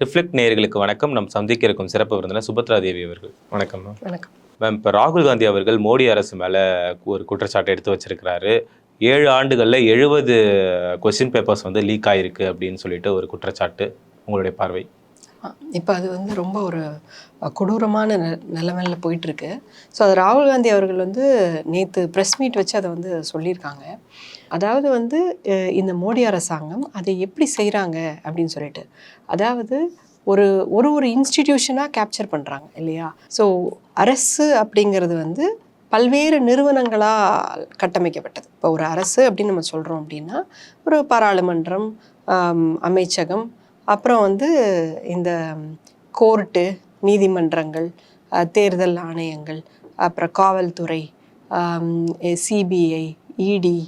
Reflect நேயர்களுக்கு வணக்கம். நம் சந்திக்க இருக்கும் சிறப்பு விருந்தினர் சுபத்ரா தேவி அவர்கள். வணக்கம் மேம் வணக்கம். மேம் இப்போ ராகுல் காந்தி அவர்கள் மோடி அரசு மேலே ஒரு குற்றச்சாட்டை எடுத்து வச்சிருக்கிறாரு. ஏழு ஆண்டுகளில் எழுபது கொஸ்டின் பேப்பர்ஸ் வந்து லீக் ஆயிருக்கு அப்படின்னு சொல்லிட்டு ஒரு குற்றச்சாட்டு உங்களுடைய பார்வை? இப்போ அது வந்து ரொம்ப ஒரு கொடூரமான நெ நிலைமையில போயிட்டுருக்கு. ஸோ அது ராகுல் காந்தி அவர்கள் வந்து நேற்று ப்ரெஸ் மீட் வச்சு அதை வந்து சொல்லியிருக்காங்க. அதாவது வந்து இந்த மோடி அரசாங்கம் அதை எப்படி செய்கிறாங்க அப்படின்னு சொல்லிட்டு. அதாவது ஒரு ஒரு ஒரு இன்ஸ்டிடியூஷனாக கேப்சர் பண்ணுறாங்க இல்லையா? ஸோ அரசு அப்படிங்கிறது வந்து பல்வேறு நிறுவனங்களால் கட்டமைக்கப்பட்டது. இப்போ ஒரு அரசு அப்படின்னு நம்ம சொல்கிறோம் அப்படின்னா ஒரு பாராளுமன்றம் அமைச்சகம் அப்புறம் வந்து இந்த கோர்ட்டு நீதிமன்றங்கள் தேர்தல் ஆணையங்கள் அப்புறம் காவல்துறை சிபிஐ இடி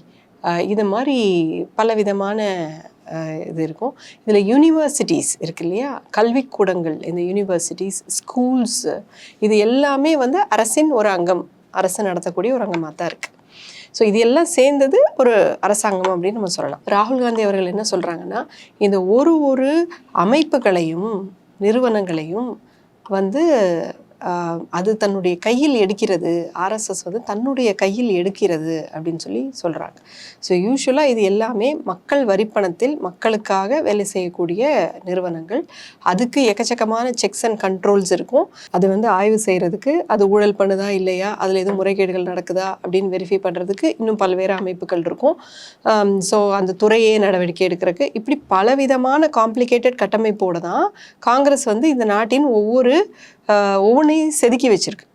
இது மாதிரி பலவிதமான இது இருக்கும். இதில் யூனிவர்சிட்டிஸ் இருக்கு இல்லையா? கல்விக்கூடங்கள் இந்த யூனிவர்சிட்டிஸ் ஸ்கூல்ஸ் இது எல்லாமே வந்து அரசின் ஒரு அங்கம். அரசு நடத்தக்கூடிய ஒரு அங்கமாக தான் இருக்குது ஸோ இது எல்லாம் சேர்ந்தது ஒரு அரசாங்கம் அப்படின்னு நம்ம சொல்லலாம். ராகுல் காந்தி அவர்கள் என்ன சொல்கிறாங்கன்னா இந்த ஒரு ஒரு அமைப்புகளையும் நிறுவனங்களையும் வந்து அது தன்னுடைய கையில் எடுக்கிறது. ஆர்எஸ்எஸ் வந்து தன்னுடைய கையில் எடுக்கிறது அப்படின்னு சொல்லி சொல்கிறாங்க ஸோ யூஸ்வலாக இது எல்லாமே மக்கள் வரிப்பணத்தில் மக்களுக்காக வேலை செய்யக்கூடிய நிறுவனங்கள். அதுக்கு எக்கச்சக்கமான செக்ஸ் அண்ட் கண்ட்ரோல்ஸ் இருக்கும். அது வந்து ஆய்வு செய்கிறதுக்கு அது ஊழல் பண்ணுதா இல்லையா? அதில் எதுவும் முறைகேடுகள் நடக்குதா? அப்படின்னு வெரிஃபை பண்ணுறதுக்கு இன்னும் பல்வேறு அமைப்புகள் இருக்கும். ஸோ அந்த துறையே நடவடிக்கை எடுக்கிறதுக்கு இப்படி பலவிதமான காம்ப்ளிகேட்டட் கட்டமைப்போடு தான் காங்கிரஸ் வந்து இந்த நாட்டின் ஒவ்வொரு ஒவ்வொன்றையும் செதுக்கி வச்சிருக்கு.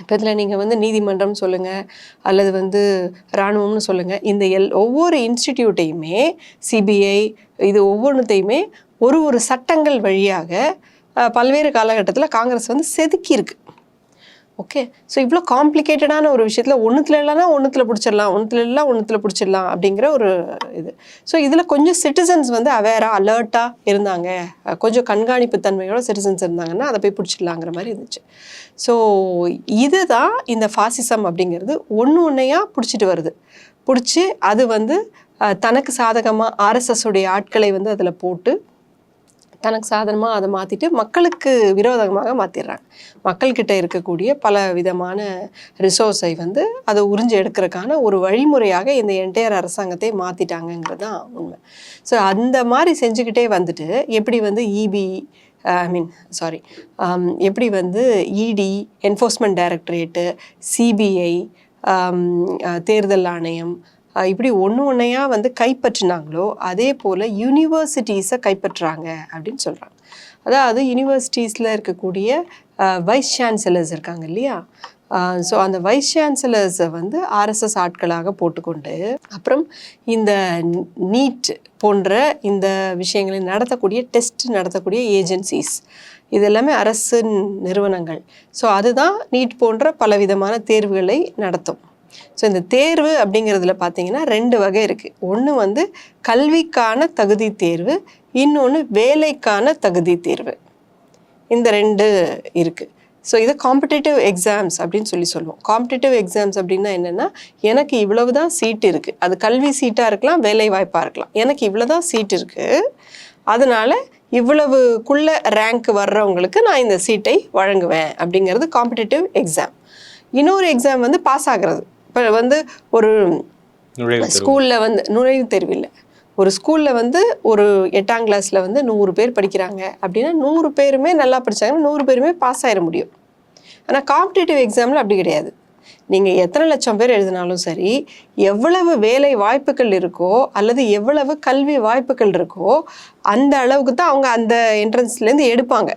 இப்போ இதில் நீங்கள் வந்து நீதிமன்றம் சொல்லுங்கள் அல்லது வந்து இராணுவம்னு சொல்லுங்கள் இந்த எல் ஒவ்வொரு இன்ஸ்டிடியூட்டையுமே சிபிஐ இது ஒவ்வொன்றுத்தையுமே ஒரு ஒரு சட்டங்கள் வழியாக பல்வேறு காலகட்டத்தில் காங்கிரஸ் வந்து செதுக்கியிருக்கு. ஓகே ஸோ இவ்வளோ காம்ப்ளிகேட்டடான ஒரு விஷயத்தில் ஒன்றுத்துல இல்லைனா ஒன்றுத்துல பிடிச்சிடலாம் ஒன்றுத்துல இல்லை ஒன்றுத்துல பிடிச்சிடலாம் அப்படிங்கிற ஒரு இது. ஸோ இதில் கொஞ்சம் சிட்டிசன்ஸ் வந்து அவேராக அலர்ட்டாக இருந்தாங்க. கொஞ்சம் கண்காணிப்பு தன்மையோட சிட்டிசன்ஸ் இருந்தாங்கன்னா அதை போய் பிடிச்சிடலாங்கிற மாதிரி இருந்துச்சு. ஸோ இதுதான் இந்த ஃபாசிசம் அப்படிங்கிறது. ஒன்று ஒன்றையாக பிடிச்சிட்டு வருது. பிடிச்சி அது வந்து தனக்கு சாதகமாக ஆர்எஸ்எஸ் உடைய ஆட்களை வந்து அதில் போட்டு தனக்கு சாதனமாக அதை மாற்றிட்டு மக்களுக்கு விரோதமாக மாற்றிடுறாங்க மக்கள்கிட்ட இருக்கக்கூடிய பல விதமான ரிசோர்ஸை வந்து அதை உறிஞ்சு எடுக்கிறதுக்கான ஒரு வழிமுறையாக இந்த என்டையர் அரசாங்கத்தை மாற்றிட்டாங்கங்கிறது தான் உண்மை. ஸோ அந்த மாதிரி செஞ்சுக்கிட்டே வந்துட்டு எப்படி வந்து இபி ஐ மீன் சாரி எப்படி வந்து இடி என்ஃபோர்ஸ்மெண்ட் டைரக்டரேட்டு சிபிஐ தேர்தல் ஆணையம் இப்படி ஒன்று ஒன்றையா வந்து கைப்பற்றினாங்களோ அதே போல் யூனிவர்சிட்டிஸை கைப்பற்றுறாங்க அப்படின்னு சொல்கிறாங்க அதாவது யூனிவர்சிட்டிஸில் இருக்கக்கூடிய வைஸ் சான்சலர்ஸ் இருக்காங்க இல்லையா? ஸோ அந்த வைஸ் சான்சலர்ஸை வந்து ஆர்எஸ்எஸ் ஆட்களாக போட்டுக்கொண்டு அப்புறம் இந்த நீட் போன்ற இந்த விஷயங்களை நடத்தக்கூடிய டெஸ்ட் நடத்தக்கூடிய ஏஜென்சிஸ் இது எல்லாமே அரசு நிறுவனங்கள். ஸோ அதுதான் நீட் போன்ற பலவிதமான தேர்வுகளை நடத்தும். ஸோ இந்த தேர்வு அப்படிங்கிறதுல பார்த்தீங்கன்னா ரெண்டு வகை இருக்குது ஒன்று வந்து கல்விக்கான தகுதி தேர்வு இன்னொன்று வேலைக்கான தகுதி தேர்வு. இந்த ரெண்டு இருக்குது ஸோ இது காம்படிட்டிவ் எக்ஸாம்ஸ் அப்படின்னு சொல்லி சொல்லுவோம். காம்படிட்டிவ் எக்ஸாம்ஸ் அப்படின்னா என்னென்னா எனக்கு இவ்வளவு தான் சீட் இருக்குது அது கல்வி சீட்டாக இருக்கலாம் வேலை வாய்ப்பாக இருக்கலாம். எனக்கு இவ்வளோ தான் சீட் இருக்குது அதனால் இவ்வளவுக்குள்ள ரேங்க் வர்றவங்களுக்கு நான் இந்த சீட்டை வழங்குவேன் அப்படிங்கிறது காம்படிட்டிவ் எக்ஸாம் இன்னொரு எக்ஸாம் வந்து பாஸ் ஆகிறது. இப்போ வந்து ஒரு. ஸ்கூலில் வந்து நுழைவுத் தேர்வு இல்லை ஒரு ஸ்கூலில் வந்து ஒரு எட்டாம் கிளாஸில் வந்து நூறு பேர் படிக்கிறாங்க அப்படின்னா நூறு பேருமே நல்லா படிச்சாங்கன்னா நூறு பேருமே பாஸ் ஆயிட முடியும். ஆனால் காம்படிட்டிவ் எக்ஸாமில் அப்படி கிடையாது. நீங்கள் எத்தனை லட்சம் பேர் எழுதினாலும் சரி எவ்வளவு வேலை வாய்ப்புகள் இருக்கோ அல்லது எவ்வளவு கல்வி வாய்ப்புகள் இருக்கோ அந்த அளவுக்கு தான் அவங்க அந்த என்ட்ரன்ஸ்லேருந்து எடுப்பாங்க.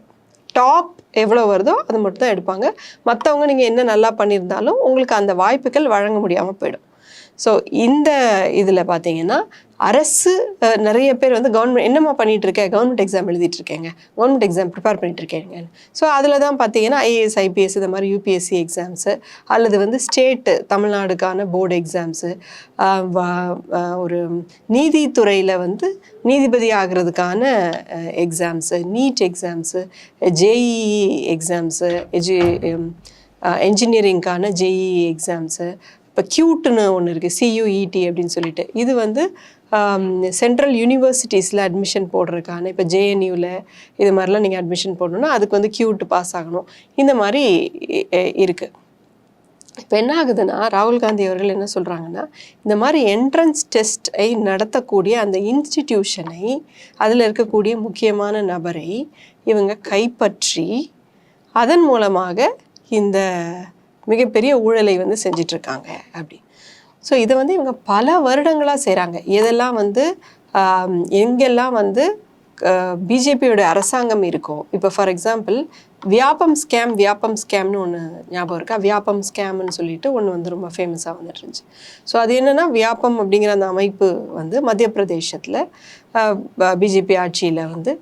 டாப் எவ்வளோ வருதோ அது மட்டும் தான் எடுப்பாங்க. மற்றவங்க நீங்கள் என்ன நல்லா பண்ணியிருந்தாலும் உங்களுக்கு அந்த வாய்ப்புகள் வழங்க முடியாமல் போயிடும். ஸோ இந்த இதில் பார்த்தீங்கன்னா அரசு நிறைய பேர் வந்து கவர்மெண்ட் என்னம்மா பண்ணிகிட்டு இருக்கேன் கவர்மெண்ட் எக்ஸாம் எழுதிட்டு இருக்கேங்க கவர்மெண்ட் எக்ஸாம் ப்ரிப்பேர் பண்ணிட்டு இருக்கேங்க ஸோ அதில் தான் பார்த்தீங்கன்னா ஐஏஎஸ் ஐபிஎஸ் இந்த மாதிரி யூபிஎஸ்சி எக்ஸாம்ஸு அல்லது வந்து ஸ்டேட்டு தமிழ்நாடுக்கான போர்டு எக்ஸாம்ஸு ஒரு நீதித்துறையில் வந்து நீதிபதி ஆகிறதுக்கான exams NEET exams JEE exams எஜு என்ஜினியரிங்க்கான ஜேஇஇ எக்ஸாம்ஸு இப்போ கியூட்டுன்னு ஒன்று இருக்குது சியூஇடி அப்படின்னு சொல்லிட்டு. இது வந்து சென்ட்ரல் யூனிவர்சிட்டிஸில் அட்மிஷன் போடுறதுக்கான இப்போ ஜேஎன்யூவில் இது மாதிரிலாம் நீங்கள் அட்மிஷன் போடணுன்னா அதுக்கு வந்து கியூட்டு பாஸ் ஆகணும். இந்த மாதிரி இருக்குது இப்போ என்ன ஆகுதுன்னா ராகுல் காந்தி அவர்கள் என்ன சொல்கிறாங்கன்னா இந்த மாதிரி என்ட்ரன்ஸ் டெஸ்ட்டை நடத்தக்கூடிய அந்த இன்ஸ்டிடியூஷனை அதில் இருக்கக்கூடிய முக்கியமான நபரை இவங்க கைப்பற்றி அதன் மூலமாக இந்த மிகப்பெரிய ஊழலை வந்து செஞ்சிட்ருக்காங்க அப்படி. ஸோ இதை வந்து இவங்க பல வருடங்களாக செய்கிறாங்க எதெல்லாம் வந்து எங்கெல்லாம் வந்து பிஜேபியோட அரசாங்கம் இருக்கும் இப்போ for example Vyapam scam Vyapam ஸ்கேம்னு ஒன்று ஞாபகம் இருக்கா? வியாபம் ஸ்கேம்னு சொல்லிட்டு ஒன்று வந்து ரொம்ப ஃபேமஸாக வந்துட்டு இருந்துச்சு ஸோ அது என்னென்னா வியாபம் அப்படிங்கிற அந்த அமைப்பு வந்து மத்திய பிரதேசத்தில் பிஜேபி ஆட்சியில் வந்து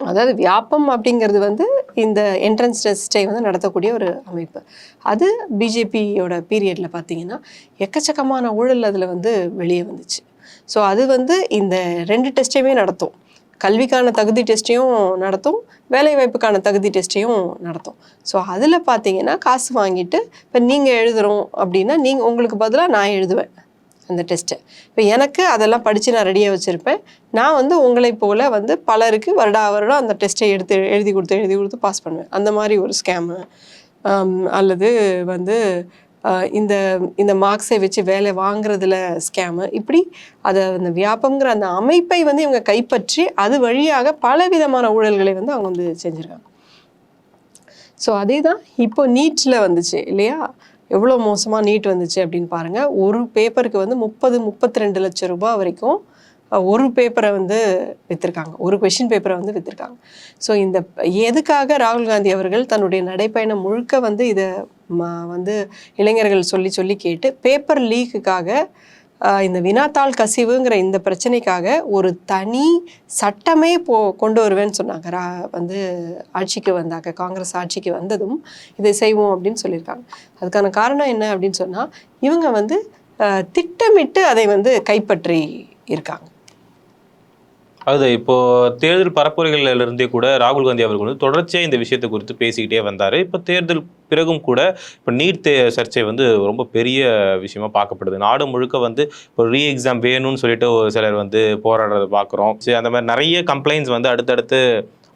அதாவது வியாபம் அப்படிங்கிறது வந்து இந்த என்ட்ரன்ஸ் டெஸ்ட்டை வந்து நடத்தக்கூடிய ஒரு அமைப்பு. அது பிஜேபியோட பீரியடில் பார்த்தீங்கன்னா எக்கச்சக்கமான ஊழல் அதில் வந்து வெளியே வந்துச்சு. ஸோ அது வந்து இந்த ரெண்டு டெஸ்ட்டையுமே நடத்தும். கல்விக்கான தகுதி டெஸ்ட்டையும் நடத்தும் வேலைவாய்ப்புக்கான தகுதி டெஸ்ட்டையும் நடத்தும். ஸோ அதில் பார்த்தீங்கன்னா காசு வாங்கிட்டு இப்போ நீங்கள் எழுதுகிறோம் அப்படின்னா நீங்கள் உங்களுக்கு பதிலாக நான் எழுதுவேன். அந்த டெஸ்ட்டை இப்போ எனக்கு அதெல்லாம் படித்து நான் ரெடியாக வச்சுருப்பேன். நான் வந்து உங்களை போல் வந்து பலருக்கு வருடா வருடம் அந்த டெஸ்ட்டை எடுத்து எழுதி கொடுத்து எழுதி கொடுத்து பாஸ் பண்ணுவேன். அந்த மாதிரி ஒரு ஸ்கேமு அல்லது வந்து இந்த இந்த மார்க்ஸை வச்சு வேலை வாங்குறதுல ஸ்கேமு இப்படி அதை அந்த வியாபம்ங்கிற அந்த அமைப்பை வந்து இவங்க கைப்பற்றி அது வழியாக பல விதமான ஊழல்களை வந்து அவங்க வந்து செஞ்சுருக்காங்க. ஸோ அதே தான் இப்போ நீட்டில் வந்துச்சு இல்லையா? எவ்வளோ மோசமாக நீட் வந்துச்சு அப்படின்னு பாருங்கள் ஒரு பேப்பருக்கு வந்து முப்பது முப்பத்தி ரெண்டு லட்சம் ரூபாய் வரைக்கும் ஒரு பேப்பரை வந்து விற்றுருக்காங்க ஒரு கொஷின் பேப்பரை வந்து விற்றுருக்காங்க ஸோ இந்த எதுக்காக ராகுல் காந்தி அவர்கள் தன்னுடைய நடைப்பயணம் முழுக்க வந்து இதை வந்து இளைஞர்கள் சொல்லி சொல்லி கேட்டு பேப்பர் லீக்குக்காக இந்த வினாத்தாள் கசிவுங்கிற இந்த பிரச்சனைக்காக ஒரு தனி சட்டமே போ கொண்டு வருவேன்னு சொன்னாங்க. ரா வந்து ஆட்சிக்கு வந்தாங்க. காங்கிரஸ் ஆட்சிக்கு வந்ததும் இதை செய்வோம் அப்படின்னு சொல்லியிருக்காங்க. அதுக்கான காரணம் என்ன அப்படின்னு சொன்னால் இவங்க வந்து திட்டமிட்டு அதை வந்து கைப்பற்றி இருக்காங்க. அது இப்போ தேர்தல் பரப்புரைகளில் இருந்தே கூட ராகுல் காந்தி அவர்கள் வந்து தொடர்ச்சியாக இந்த விஷயத்தை குறித்து பேசிக்கிட்டே வந்தார். இப்போ தேர்தல் பிறகும் கூட இப்போ நீட் தே சர்ச்சை வந்து ரொம்ப பெரிய விஷயமா பார்க்கப்படுது. நாடு முழுக்க வந்து இப்போ ரீ எக்ஸாம் வேணும்னு சொல்லிட்டு ஒரு சிலர் வந்து போராடுறத பார்க்குறோம் சரி அந்த மாதிரி நிறைய கம்ப்ளைண்ட்ஸ் வந்து அடுத்தடுத்து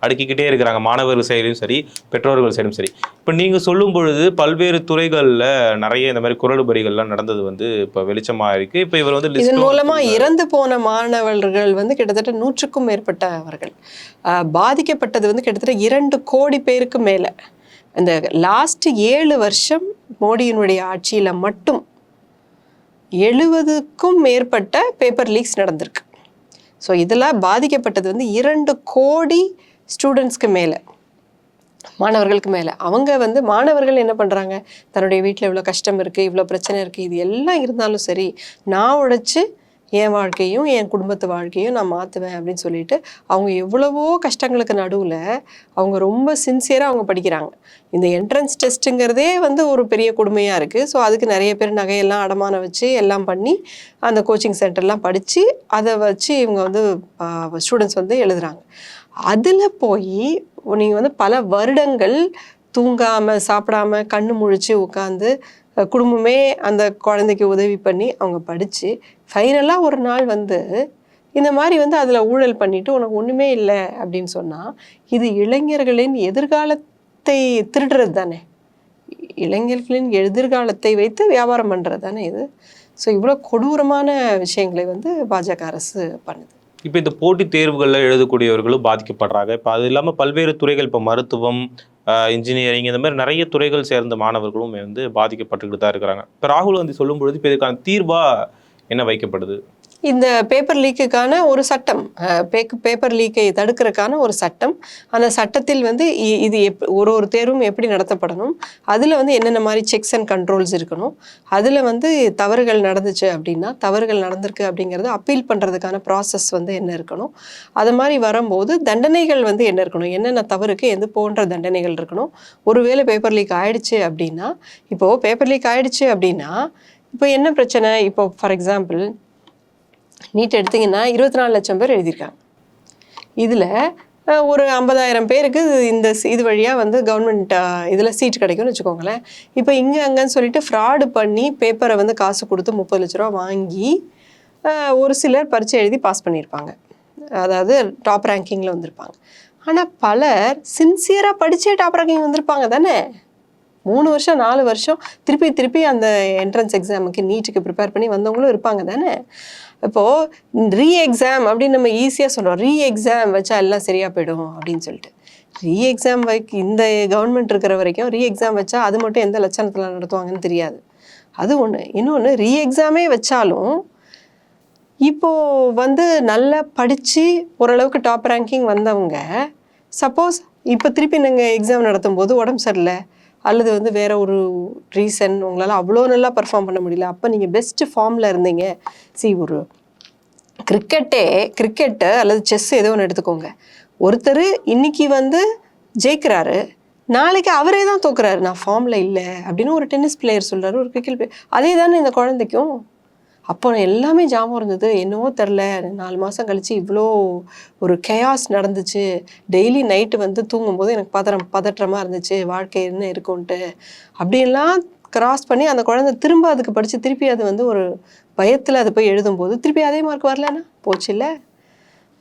அடுக்கிக்கிட்டே இருக்கிறாங்க. மாணவர்கள் சைடும் சரி பெற்றோர்கள் சைடும் சரி. இப்போ நீங்கள் சொல்லும் பொழுது பல்வேறு துறைகளில் நிறைய இந்த மாதிரி குரடுபடிகள்லாம் நடந்தது வந்து இப்போ வெளிச்சமாக இருக்கு. இப்போ இவர் வந்து இதன் list மூலமா வந்து இறந்து போன மாணவர்கள் வந்து கிட்டத்தட்ட நூற்றுக்கும் மேற்பட்டவர்கள் பாதிக்கப்பட்டது வந்து கிட்டத்தட்ட இரண்டு கோடி பேருக்கு மேல. இந்த லாஸ்ட் ஏழு வருஷம் மோடியினுடைய ஆட்சியில மட்டும் எழுபதுக்கும் மேற்பட்ட பேப்பர் லீக்ஸ் நடந்திருக்கு. ஸோ இதில் பாதிக்கப்பட்டது வந்து இரண்டு கோடி ஸ்டூடெண்ட்ஸ்க்கு மேலே மாணவர்களுக்கு மேலே. அவங்க வந்து மாணவர்கள் என்ன பண்ணுறாங்க தன்னுடைய வீட்டில் இவ்வளோ கஷ்டம் இருக்குது இவ்வளோ பிரச்சனை இருக்குது இது எல்லாம் இருந்தாலும் சரி நான் உழைச்சி என் வாழ்க்கையும் என் குடும்பத்து வாழ்க்கையும் நான் மாற்றுவேன் அப்படின்னு சொல்லிட்டு அவங்க எவ்வளவோ கஷ்டங்களுக்கு நடுவில் அவங்க ரொம்ப சின்சியராக அவங்க படிக்கிறாங்க. இந்த என்ட்ரன்ஸ் டெஸ்ட்டுங்கிறதே வந்து ஒரு பெரிய கொடுமையாக இருக்குது ஸோ அதுக்கு நிறைய பேர் நகையெல்லாம் அடமானம் வச்சு எல்லாம் பண்ணி அந்த கோச்சிங் சென்டர்லாம் படித்து அதை வச்சு இவங்க வந்து ஸ்டூடெண்ட்ஸ் வந்து எழுதுகிறாங்க அதில் போய் நீங்கள் வந்து பல வருடங்கள் தூங்காமல் சாப்பிடாம கண்ணு முழிச்சு உட்காந்து குடும்பமே அந்த குழந்தைக்கு உதவி பண்ணி அவங்க படித்து ஃபைனலாக ஒரு நாள் வந்து இந்த மாதிரி வந்து அதில் ஊழல் பண்ணிவிட்டு உனக்கு ஒன்றுமே இல்லை அப்படின்னு சொன்னால் இது இளைஞர்களின் எதிர்காலத்தை திருடுறது தானே. இளைஞர்களின் எதிர்காலத்தை வைத்து வியாபாரம் பண்ணுறது தானே இது. ஸோ இவ்வளோ கொடூரமான விஷயங்களை வந்து பாஜக அரசு பண்ணுது. இப்போ இந்த போட்டித் தேர்வுகளில் எழுதக்கூடியவர்களும் பாதிக்கப்படுறாங்க. இப்போ அது இல்லாமல் பல்வேறு துறைகள் இப்போ மருத்துவம் இன்ஜினியரிங் இந்த மாதிரி நிறைய துறைகள் சேர்ந்த மாணவர்களும் வந்து பாதிக்கப்பட்டுக்கிட்டு தான் இருக்கிறாங்க. இப்போ ராகுல் காந்தி சொல்லும் பொழுது இப்போ இதுக்கான தீர்வாக என்ன வைக்கப்படுது? இந்த பேப்பர் லீக்குக்கான ஒரு சட்டம் பேப்பர் லீக்கை தடுக்கிறதுக்கான ஒரு சட்டம். அந்த சட்டத்தில் வந்து இ- இது எப் ஒரு ஒரு தேர்வும் எப்படி நடத்தப்படணும் அதில் வந்து என்னென்ன மாதிரி செக்ஸ் அண்ட் கண்ட்ரோல்ஸ் இருக்கணும் அதில் வந்து தவறுகள் நடந்துச்சு அப்படின்னா தவறுகள் நடந்திருக்கு அப்படிங்கிறது அப்பீல் பண்ணுறதுக்கான ப்ராசஸ் வந்து என்ன இருக்கணும் அது மாதிரி வரும்போது தண்டனைகள் வந்து என்ன இருக்கணும் என்னென்ன தவறுக்கு எது போன்ற தண்டனைகள் இருக்கணும். ஒருவேளை பேப்பர் லீக் ஆயிடுச்சு அப்படின்னா இப்போது பேப்பர் லீக் ஆயிடுச்சு அப்படின்னா இப்போ என்ன பிரச்சனை? இப்போ ஃபார் எக்ஸாம்பிள் நீட் எடுத்திங்கன்னா இருபத்தி நாலு லட்சம் பேர் எழுதியிருக்காங்க. இதில் ஒரு ஐம்பதாயிரம் பேருக்கு இந்த இது வழியாக வந்து கவர்மெண்ட் இதில் சீட் கிடைக்கும்னு வச்சுக்கோங்களேன். இப்போ இங்கே அங்கேன்னு சொல்லிட்டு ஃப்ராடு பண்ணி பேப்பரை வந்து காசு கொடுத்து முப்பது லட்ச ரூபா வாங்கி ஒரு சிலர் பரீட்சை எழுதி பாஸ் பண்ணியிருப்பாங்க. அதாவது டாப் ரேங்கிங்கில் வந்திருப்பாங்க. ஆனால் பலர் சின்சியராக படித்தே டாப் ரேங்கிங் வந்திருப்பாங்க தானே? மூணு வருஷம் நாலு வருஷம் திருப்பி திருப்பி அந்த என்ட்ரன்ஸ் எக்ஸாமுக்கு நீட்டுக்கு ப்ரிப்பேர் பண்ணி வந்தவங்களும் இருப்பாங்க தானே? இப்போது ரீ எக்ஸாம் அப்படின்னு நம்ம ஈஸியாக சொல்கிறோம் ரீ எக்ஸாம் வச்சா எல்லாம் சரியாக போயிடும் அப்படின்னு சொல்லிட்டு. ரீ எக்ஸாம் வைக்க இந்த கவர்மெண்ட் இருக்கிற வரைக்கும் ரீ எக்ஸாம் வச்சா அது மட்டும் எந்த லட்சணத்தில் நடத்துவாங்கன்னு தெரியாது. அது ஒன்று இன்னொன்று ரீ எக்ஸாமே வச்சாலும் இப்போது வந்து நல்லா படித்து ஓரளவுக்கு டாப் ரேங்கிங் வந்தவங்க சப்போஸ் இப்போ திருப்பி நாங்கள் எக்ஸாம் நடத்தும் போது உடம்பு சரியில்லை. அல்லது வந்து வேற ஒரு ரீசன் உங்களால் அவ்வளோ நல்லா பர்ஃபார்ம் பண்ண முடியல. அப்போ நீங்கள் பெஸ்ட் ஃபார்மில் இருந்தீங்க. சி ஒரு கிரிக்கெட்டே கிரிக்கெட்டு அல்லது செஸ் ஏதோ ஒன்று எடுத்துக்கோங்க. ஒருத்தர் இன்னைக்கு வந்து ஜெயிக்கிறாரு. நாளைக்கு அவரே தான் தோக்குறாரு. நான் ஃபார்மில் இல்லை அப்படின்னு ஒரு டென்னிஸ் பிளேயர் சொல்கிறாரு ஒரு கிரிக்கெட் பிளேயர் அதே தானே இந்த குழந்தைக்கும்? அப்போ எல்லாமே ஜாபம் இருந்தது. என்னவோ தெரில நாலு மாதம் கழித்து இவ்வளோ ஒரு கெயாஸ் நடந்துச்சு. டெய்லி நைட்டு வந்து தூங்கும்போது எனக்கு பதறம் பதற்றமாக இருந்துச்சு. வாழ்க்கை என்ன இருக்கும்ன்ட்டு. அப்படியெல்லாம் கிராஸ் பண்ணி அந்த குழந்தை திரும்ப அதுக்கு படித்து திருப்பி அது வந்து ஒரு பயத்தில் அது போய் எழுதும்போது திருப்பி அதே மார்க் வரலன்னா போச்சு இல்லை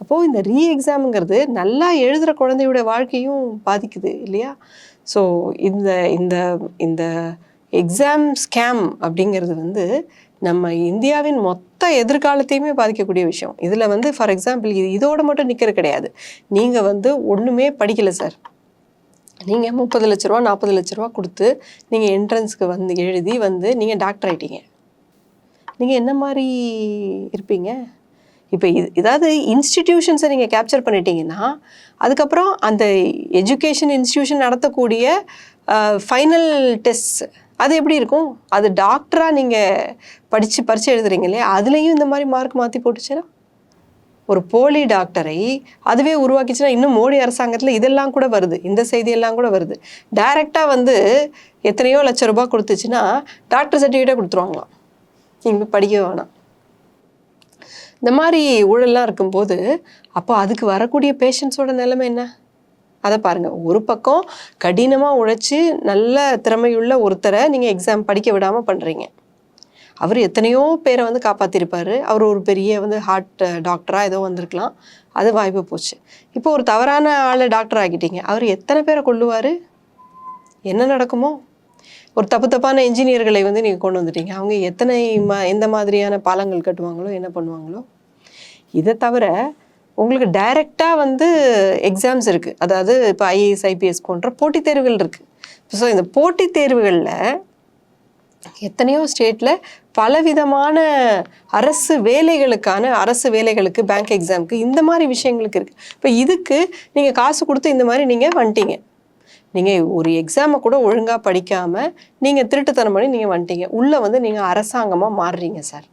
அப்போது இந்த ரீ எக்ஸாமுங்கிறது நல்லா எழுதுகிற குழந்தையோட வாழ்க்கையும் பாதிக்குது இல்லையா? ஸோ இந்த இந்த இந்த எக்ஸாம் ஸ்கேம் அப்படிங்கிறது வந்து நம்ம இந்தியாவின் மொத்த எதிர்காலத்தையுமே பாதிக்கக்கூடிய விஷயம். இதில் வந்து ஃபார் எக்ஸாம்பிள் இது இதோட மட்டும் நிற்கிறது கிடையாது. நீங்கள் வந்து ஒன்றுமே படிக்கலை சார் நீங்கள் முப்பது லட்ச ரூபா நாற்பது லட்ச ரூபா கொடுத்து நீங்கள் என்ட்ரன்ஸ்க்கு வந்து எழுதி வந்து நீங்கள் டாக்டர் ஆயிட்டீங்க. நீங்கள் என்ன மாதிரி இருப்பீங்க? இப்போ இது ஏதாவது இன்ஸ்டிடியூஷன்ஸை நீங்கள் கேப்சர் பண்ணிட்டீங்கன்னா அதுக்கப்புறம் அந்த எஜுகேஷன் இன்ஸ்டிடியூஷன் நடத்தக்கூடிய ஃபைனல் டெஸ்ட் அது எப்படி இருக்கும்? அது டாக்டராக நீங்கள் படித்து பரிச்சு எழுதுறீங்க இல்லையா? அதுலேயும் இந்த மாதிரி மார்க் மாற்றி போட்டுச்சுன்னா? ஒரு போலி டாக்டரை அதுவே உருவாக்கிச்சுன்னா இன்னும் மோடி அரசாங்கத்தில் இதெல்லாம் கூட வருது. இந்த செய்தியெல்லாம் கூட வருது. டைரெக்டாக வந்து எத்தனையோ லட்ச ரூபாய் கொடுத்துச்சுன்னா டாக்டர் சர்டிஃபிகேட்டே கொடுத்துருவாங்களாம். நீங்கள் படிக்க வேணாம். இந்த மாதிரி ஊழல்லாம் இருக்கும்போது அப்போ அதுக்கு வரக்கூடிய பேஷண்ட்ஸோட நிலைமை என்ன? அதை பாருங்கள் ஒரு பக்கம் கடினமாக உழைச்சி நல்ல திறமையுள்ள ஒருத்தரை நீங்கள் எக்ஸாம் படிக்க விடாமல் பண்ணுறீங்க அவர் எத்தனையோ பேரை வந்து காப்பாற்றிருப்பார் அவர் ஒரு பெரிய வந்து ஹார்ட் டாக்டராக ஏதோ வந்திருக்கலாம். அது வாய்ப்பு போச்சு. இப்போ ஒரு தவறான ஆளை டாக்டர் ஆகிட்டீங்க அவர் எத்தனை பேரை கொள்ளுவார் என்ன நடக்குமோ? ஒரு தப்பு தப்பான இன்ஜினியர்களை வந்து நீங்கள் கொண்டு வந்துட்டீங்க. அவங்க எத்தனை மா எந்த மாதிரியான பாலங்கள் கட்டுவாங்களோ என்ன பண்ணுவாங்களோ? இதை தவிர உங்களுக்கு டைரெக்டாக வந்து எக்ஸாம்ஸ் இருக்குது அதாவது இப்போ ஐஏஎஸ் ஐபிஎஸ் போன்ற போட்டித் தேர்வுகள் இருக்குது ஸோ இந்த போட்டித் தேர்வுகளில் எத்தனையோ ஸ்டேட்டில் பலவிதமான அரசு வேலைகளுக்கான அரசு வேலைகளுக்கு பேங்க் எக்ஸாமுக்கு இந்த மாதிரி விஷயங்களுக்கு இருக்குது இப்போ இதுக்கு நீங்கள் காசு கொடுத்து இந்த மாதிரி நீங்கள் வந்துட்டீங்க. நீங்கள் ஒரு எக்ஸாமை கூட ஒழுங்காக படிக்காமல் நீங்கள் திருட்டுத்தனம் பண்ணி நீங்கள் வந்துட்டீங்க. உள்ளே வந்து நீங்கள் அரசாங்கமாக மாறுறீங்க சார்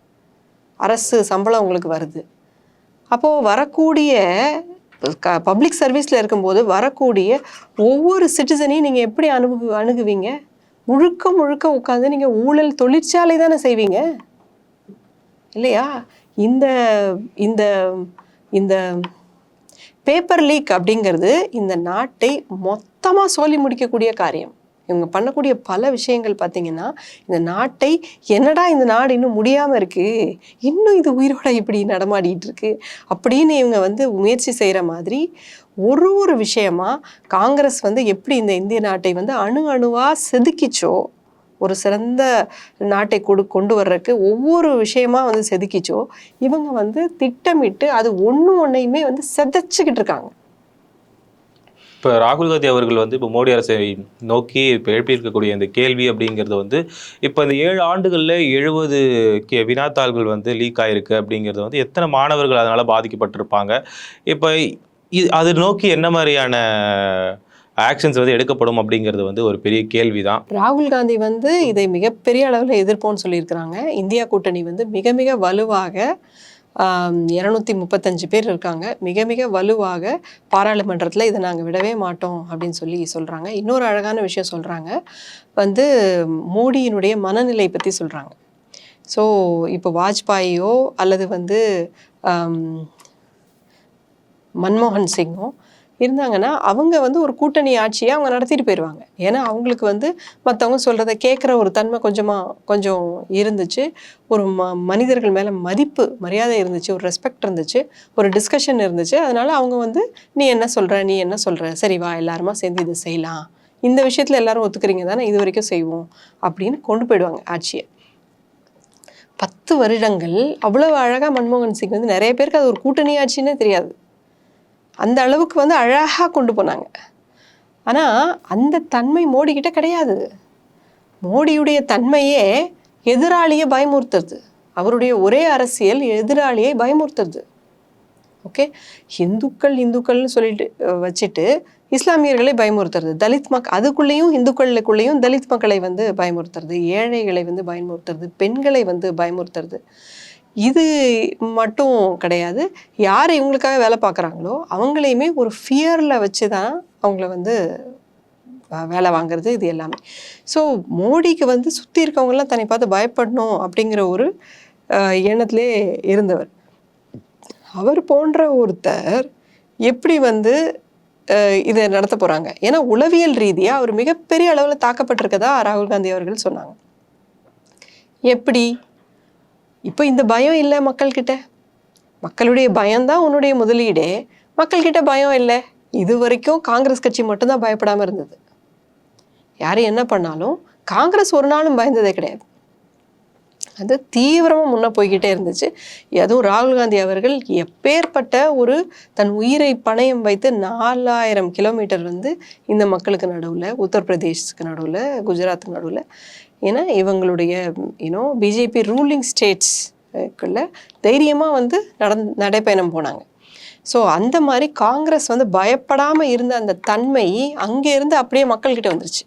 அரசு சம்பளம் உங்களுக்கு வருது. அப்போது வரக்கூடிய க பப்ளிக் சர்வீஸில் இருக்கும்போது வரக்கூடிய ஒவ்வொரு சிட்டிசனையும் நீங்கள் எப்படி அணுகு அணுகுவீங்க? முழுக்க முழுக்க உட்காந்து நீங்கள் ஊழல் தொழிற்சாலை தானே செய்வீங்க? இல்லையா? இந்த இந்த இந்த பேப்பர் லீக் அப்படிங்கிறது இந்த நாட்டை மொத்தமாக சொல்லி முடிக்கக்கூடிய காரியம். இவங்க பண்ணக்கூடிய பல விஷயங்கள் பார்த்தீங்கன்னா இந்த நாட்டை என்னடா இந்த நாடு இன்னும் முடியாமல் இருக்குது இன்னும் இது உயிரோட இப்படி நடமாடிட்டு இருக்கு? அப்படின்னு இவங்க வந்து முயற்சி செய்கிற மாதிரி ஒரு ஒரு விஷயமா காங்கிரஸ் வந்து எப்படி இந்த இந்திய நாட்டை வந்து அணு அணுவாக செதுக்கிச்சோ ஒரு சிறந்த நாட்டை கொடு கொண்டு வர்றதுக்கு ஒவ்வொரு விஷயமா வந்து செதுக்கிச்சோ இவங்க வந்து திட்டமிட்டு அது ஒன்று ஒன்றையுமே வந்து செதைச்சிக்கிட்டு இருக்காங்க. இப்போ ராகுல் காந்தி அவர்கள் வந்து இப்போ மோடி அரசை நோக்கி இப்போ எழுப்பியிருக்கக்கூடிய இந்த கேள்வி அப்படிங்கிறது வந்து இப்போ இந்த ஏழு ஆண்டுகளில் எழுபது கே வினாத்தாள்கள் வந்து லீக் ஆகிருக்கு அப்படிங்கிறது வந்து எத்தனை மாணவர்கள் அதனால் பாதிக்கப்பட்டிருப்பாங்க? இப்போ இது அது நோக்கி என்ன மாதிரியான ஆக்ஷன்ஸ் வந்து எடுக்கப்படும் அப்படிங்கிறது வந்து ஒரு பெரிய கேள்வி தான் ராகுல் காந்தி வந்து இதை மிகப்பெரிய அளவில் எதிர்ப்போன்னு சொல்லியிருக்கிறாங்க. இந்தியா கூட்டணி வந்து மிக மிக வலுவாக இரநூத்தி முப்பத்தஞ்சு பேர் இருக்காங்க. மிக மிக வலுவாக பாராளுமன்றத்தில் இதை நாங்கள் விடவே மாட்டோம் அப்படின்னு சொல்லி சொல்கிறாங்க இன்னொரு அழகான விஷயம் சொல்கிறாங்க வந்து மோடியினுடைய மனநிலை பற்றி சொல்கிறாங்க ஸோ இப்போ வாஜ்பாயோ அல்லது வந்து மன்மோகன் சிங்கோ இருந்தாங்கன்னா அவங்க வந்து ஒரு கூட்டணி ஆட்சியை அவங்க நடத்திட்டு போயிடுவாங்க ஏன்னா அவங்களுக்கு வந்து மற்றவங்க சொல்கிறத கேட்குற ஒரு தன்மை கொஞ்சமாக கொஞ்சம் இருந்துச்சு. ஒரு ம மனிதர்கள் மேலே மதிப்பு மரியாதை இருந்துச்சு ஒரு ரெஸ்பெக்ட் இருந்துச்சு ஒரு டிஸ்கஷன் இருந்துச்சு. அதனால் அவங்க வந்து நீ என்ன சொல்கிற நீ என்ன சொல்கிற சரி வா எல்லாருமா சேர்ந்து இதை செய்யலாம். இந்த விஷயத்தில் எல்லாரும் ஒத்துக்கிறீங்க தானே? இது வரைக்கும் செய்வோம். அப்படின்னு கொண்டு போயிடுவாங்க ஆட்சியை. பத்து வருடங்கள் அவ்வளவு அழகாக மன்மோகன் சிங் வந்து நிறைய பேருக்கு அது ஒரு கூட்டணி ஆட்சின்னே தெரியாது. அந்த அளவுக்கு வந்து அழகாக கொண்டு போனாங்க. ஆனால் அந்த தன்மை மோடிக்கிட்ட கிடையாது. மோடியுடைய தன்மையே எதிராளியை பயமுறுத்துறது. அவருடைய ஒரே அரசியல் எதிராளியை பயமுறுத்துறது. ஓகே? இந்துக்கள் இந்துக்கள்னு சொல்லிட்டு வச்சுட்டு இஸ்லாமியர்களை பயமுறுத்துறது. தலித் மக் அதுக்குள்ளேயும் இந்துக்களுக்குள்ளேயும் தலித் மக்களை வந்து பயமுறுத்துறது. ஏழைகளை வந்து பயமுறுத்துறது. பெண்களை வந்து பயமுறுத்துறது. இது மட்டும் கிடையாது. யார் இவங்களுக்காக வேலை பார்க்குறாங்களோ அவங்களையுமே ஒரு ஃபியரில் வச்சு தான் அவங்கள வந்து வேலை வாங்குறது இது எல்லாமே. ஸோ மோடிக்கு வந்து சுற்றி இருக்கவங்கெல்லாம் தன்னை பார்த்து பயப்படணும் அப்படிங்கிற ஒரு எண்ணத்திலே இருந்தவர். அவர் போன்ற ஒருத்தர் எப்படி வந்து இதை நடத்த போகிறாங்க ஏன்னா உளவியல் ரீதியாக அவர் மிகப்பெரிய அளவில் தாக்கப்பட்டிருக்கதா ராகுல் காந்தி அவர்கள் சொன்னாங்க. எப்படி? இப்போ இந்த பயம் இல்லை மக்கள்கிட்ட. மக்களுடைய பயம்தான் உன்னுடைய முதலீடே. மக்கள்கிட்ட பயம் இல்லை. இது வரைக்கும் காங்கிரஸ் கட்சி மட்டும்தான் பயப்படாமல் இருந்தது. யார் என்ன பண்ணாலும் காங்கிரஸ் ஒரு நாளும் பயந்ததே கிடையாது. அது தீவிரமாக முன்னே போய்கிட்டே இருந்துச்சு. அதுவும் ராகுல் காந்தி அவர்கள் எப்பேற்பட்ட ஒரு தன் உயிரை பணயம் வைத்து நாலாயிரம் கிலோமீட்டர் வந்து இந்த மக்களுக்கு நடுவில் உத்தரப்பிரதேஷ்க்கு நடுவில் குஜராத்துக்கு நடுவில் ஏன்னா இவங்களுடைய யூனோ பிஜேபி ரூலிங் ஸ்டேட்ஸ்க்குள்ள தைரியமாக வந்து நடந் நடைப்பயணம் போனாங்க. ஸோ அந்த மாதிரி காங்கிரஸ் வந்து பயப்படாமல் இருந்த அந்த தன்மை அங்கேருந்து அப்படியே மக்கள்கிட்ட வந்துருச்சு.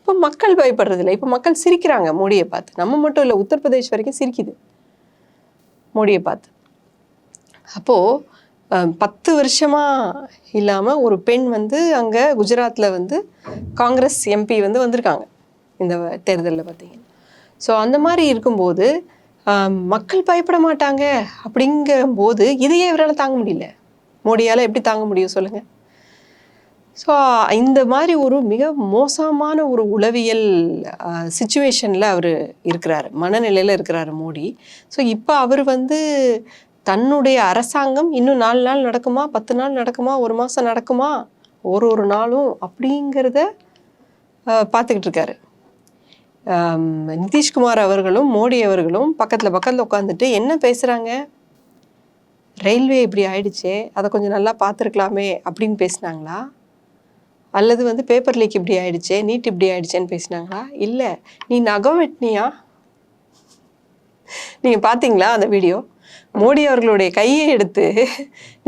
இப்போ மக்கள் பயப்படுறதில்ல. இப்போ மக்கள் சிரிக்கிறாங்க மோடியை பார்த்து. நம்ம மட்டும் இல்லை உத்தரப்பிரதேஷ் வரைக்கும் சிரிக்குது மோடியை பார்த்து. அப்போது பத்து வருஷமாக இல்லாமல் ஒரு பெண் வந்து அங்கே குஜராத்தில் வந்து காங்கிரஸ் எம்பி வந்து வந்திருக்காங்க. இந்த தேர்தலில் பார்த்தீங்கன்னா. ஸோ அந்த மாதிரி இருக்கும்போது மக்கள் பயப்பட மாட்டாங்க அப்படிங்கும்போது இதையே இவரால் தாங்க முடியல? மோடியால் எப்படி தாங்க முடியும் சொல்லுங்கள் ஸோ இந்த மாதிரி ஒரு மிக மோசமான ஒரு உளவியல் சுச்சுவேஷனில் அவர் இருக்கிறாரு. மனநிலையில் இருக்கிறாரு மோடி. ஸோ இப்போ அவர் வந்து தன்னுடைய அரசாங்கம் இன்னும் நாலு நாள் நடக்குமா? பத்து நாள் நடக்குமா? ஒரு மாதம் நடக்குமா? ஒரு ஒரு நாளும் அப்படிங்கிறத பார்த்துக்கிட்டு இருக்காரு. நிதிஷ்குமார் அவர்களும் மோடி அவர்களும் பக்கத்தில் பக்கத்தில் உட்காந்துட்டு என்ன பேசுகிறாங்க ரயில்வே இப்படி ஆயிடுச்சே அதை கொஞ்சம் நல்லா பார்த்துருக்கலாமே அப்படின்னு பேசினாங்களா? அல்லது வந்து பேப்பர் லீக் இப்படி ஆயிடுச்சே நீட் இப்படி ஆயிடுச்சேன்னு பேசினாங்களா? இல்லை நீ நகம் வெட்டினியா நீங்கள் பார்த்தீங்களா அந்த வீடியோ? மோடி அவர்களுடைய கையை எடுத்து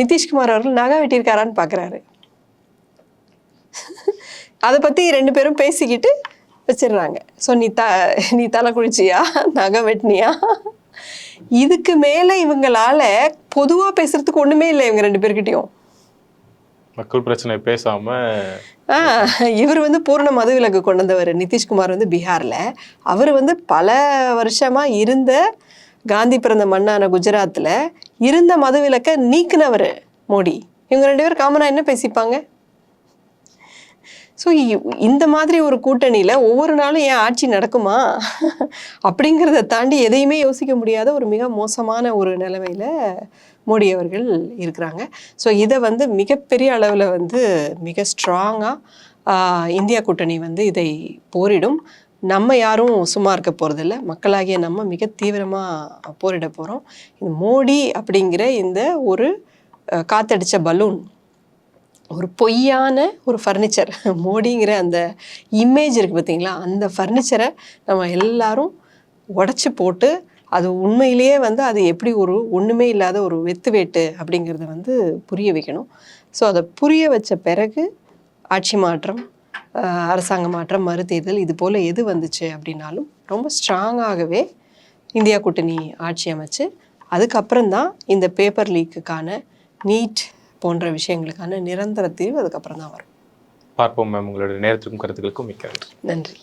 நிதிஷ்குமார் அவர்கள் நகை வெட்டியிருக்காரான்னு பார்க்குறாரு. அதை பற்றி ரெண்டு பேரும் பேசிக்கிட்டு வச்சிடுறாங்க. ஸோ நீ த நீ தலை குளிச்சியா? நகை வெட்டினியா? இதுக்கு மேலே இவங்களால பொதுவாக பேசுறதுக்கு ஒன்றுமே இல்லை இவங்க ரெண்டு பேர்கிட்டயும். மக்கள் பிரச்சனை பேசாம ஆ இவர் வந்து பூரண மதுவிலக்கு கொண்டு வந்தவர் நிதிஷ்குமார் வந்து பீகாரில். அவர் வந்து பல வருஷமாக இருந்த காந்தி பிறந்த மண்ணான குஜராத்தில் இருந்த மதுவிலக்கை நீக்கினவர் மோடி. இவங்க ரெண்டு பேரும் காமனாக என்ன பேசிப்பாங்க? ஸோ இந்த மாதிரி ஒரு கூட்டணியில் ஒவ்வொரு நாளும் ஏன் ஆட்சி நடக்குமா? அப்படிங்கிறத தாண்டி எதையுமே யோசிக்க முடியாத ஒரு மிக மோசமான ஒரு நிலைமையில் மோடி அவர்கள் இருக்கிறாங்க. ஸோ இதை வந்து மிகப்பெரிய அளவில் வந்து மிக ஸ்ட்ராங்காக இந்தியா கூட்டணி வந்து இதை போரிடும். நம்ம யாரும் சும்மா இருக்க போகிறதில்ல மக்களாகிய நம்ம மிக தீவிரமாக போரிட போகிறோம் இந்த மோடி அப்படிங்கிற இந்த ஒரு அஹ், காத்தடிச்ச பலூன். ஒரு பொய்யான ஒரு ஃபர்னிச்சர் மோடிங்கிற அந்த இமேஜ் இருக்குது பார்த்தீங்களா? அந்த ஃபர்னிச்சரை நம்ம எல்லாரும் உடச்சி போட்டு அது உண்மையிலேயே வந்து அது எப்படி ஒரு ஒன்றுமே இல்லாத ஒரு வெத்து வேட்டு அப்படிங்கிறத வந்து புரிய வைக்கணும். ஸோ அதை புரிய வச்ச பிறகு ஆட்சி மாற்றம் அரசாங்க மாற்றம் மறுதேர்தல் இது போல் எது வந்துச்சு அப்படின்னாலும் ரொம்ப ஸ்ட்ராங்காகவே இந்தியா கூட்டணி ஆட்சி அமைச்சு அதுக்கப்புறம் தான் இந்த பேப்பர் லீக்குக்கான நீட் போன்ற விஷயங்களுக்கான நிரந்தர தீர்வு அதுக்கப்புறம் தான் வரும் பார்ப்போம் மேம் உங்களுடைய நேரத்திற்கும் கருத்துக்களுக்கும் மிக்க நன்றி. நன்றி